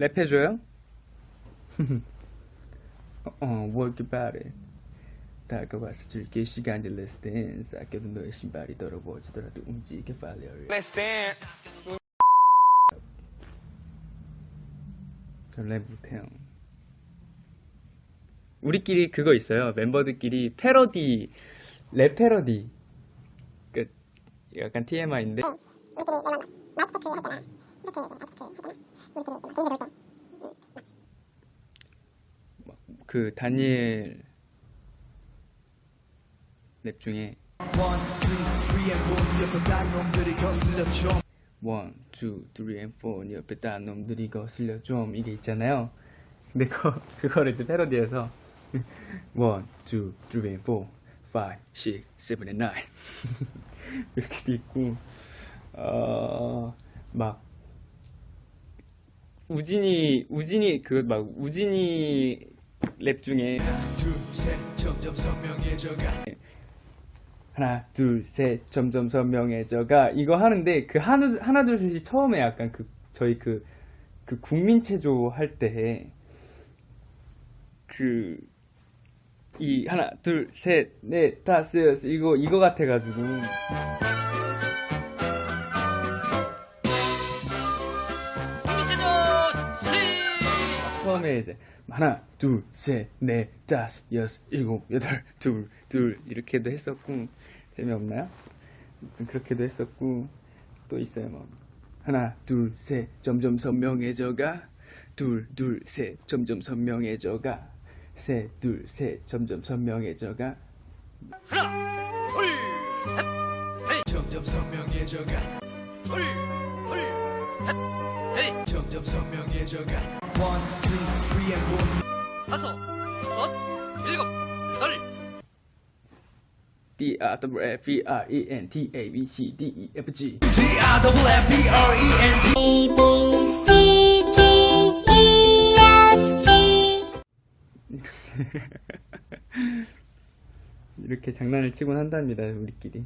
랩해줘요? 어, work about it. 다가와서 줄게 시간이 Let's dance. 아껴도 너의 신발이 더러워지더라도 움직여 빨리 어려. Let's dance. 전랩 못해요. 우리끼리 그거 있어요. 멤버들끼리 패러디, 랩 패러디. 그 약간 TMI인데 그 다니엘 랩 중에 원, 투, 쓰리, 앤 포, 네 옆에 딴 놈들이 거슬려 좀. 이게 있잖아요. 근데 그 그거를 이제 패러디해서 원, 투, 쓰리, 앤 포, 파이브, 식, 세븐, 앤 나인 이렇게 돼 있고 어 막 우진이 우진이 그 막 우진이 랩 중에 하나 둘 셋 점점 선명해져가. 이거 하는데 그 하나 하나 둘 셋이 처음에 약간 그 저희 그 그 국민 체조 할 때 그 이 하나 둘 셋 넷 다섯 이거 이거 같아 가지고 처음에 이제 하나 둘 셋 넷 다섯 여섯 일곱 여덟 둘 둘 이렇게도 했었고 재미없나요? 그렇게도 했었고 또 있어요 뭐. 하나 둘 셋 점점 선명해져가. 둘 둘 셋 점점 선명해져가. 셋 둘 셋 점점 선명해져가. 점점 선명해져가. 점점 선명해져가 One, two, three and four 다섯, 여섯, 일곱, 여덟. D R W F E R E N T A B C D E F G C-I-double-F-E-R-E-N-T A B C D E F G 이렇게 장난을 치곤 한답니다 우리끼리